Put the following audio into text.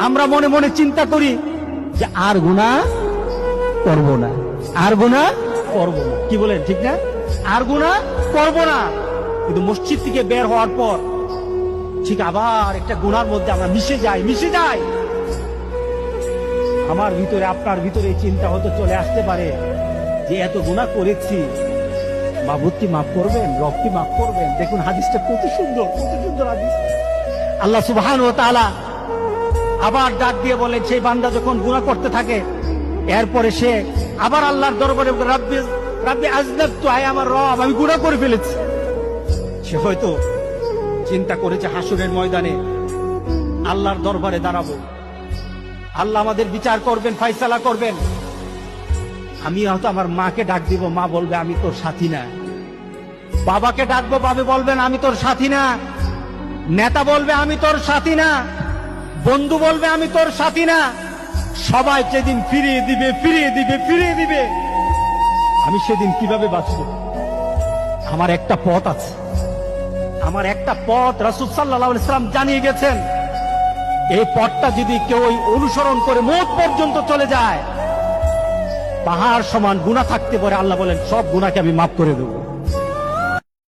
আমরা মনে মনে চিন্তা করি যে আর গুণা করব না। আর গুণা করব না। কি বলেন, ঠিক না? আর গুণা করব না। কিন্তু মসজিদ থেকে বের হওয়ার পর ঠিক আবার একটা গুণার মধ্যে আমরা মিশে যাই মিশে যাই। আমার ভিতরে, আপনার ভিতরে চিন্তা হয়তো চলে আসতে পারে যে এত গুণা করেছি। মাবুদকে মাফ করবেন? রবকে মাফ করবেন? দেখুন হাদিসটা কত সুন্দর কত সুন্দর হাদিস। আল্লাহ সুবহান ও আবার ডাক দিয়ে বলে সেই বান্দা যখন গুনাহ করতে থাকে, এরপরে সে আবার আল্লাহর দরবারে রাব্বি রাব্বি আজনাবতু আয় আমার রব, আমি গুনাহ করে ফেলেছি। সে হয়তো চিন্তা করেছে, হাসুরের ময়দানে আল্লাহর দরবারে দাঁড়াবো। আল্লাহ আমাদের বিচার করবেন ফাইসালা করবেন। আমি হয়তো আমার মাকে ডাক দিব, মা বলবে, আমি তোর সাথী না। বাবাকে ডাকবো, বাবে বলবেন আমি তোর সাথী না। নেতা বলবে, আমি তোর সাথী না। বন্ধু বলবে, আমি তোর সাথী না। সবাই যেদিন ফিরিয়ে দিবে ফিরিয়ে দিবে ফিরিয়ে দিবে। আমি সেদিন কীভাবে বাঁচব? আমার একটা পথ আছে। আমার একটা পথ রাসুল সাল্লাহ ইসলাম জানিয়ে গেছেন, এই পথটা যদি কেউ অনুসরণ করে মোট পর্যন্ত চলে যায়, পাহাড় সমান গুণা থাকতে পারে। আল্লাহ বলেন, সব গুণাকে আমি মাফ করে দেবো।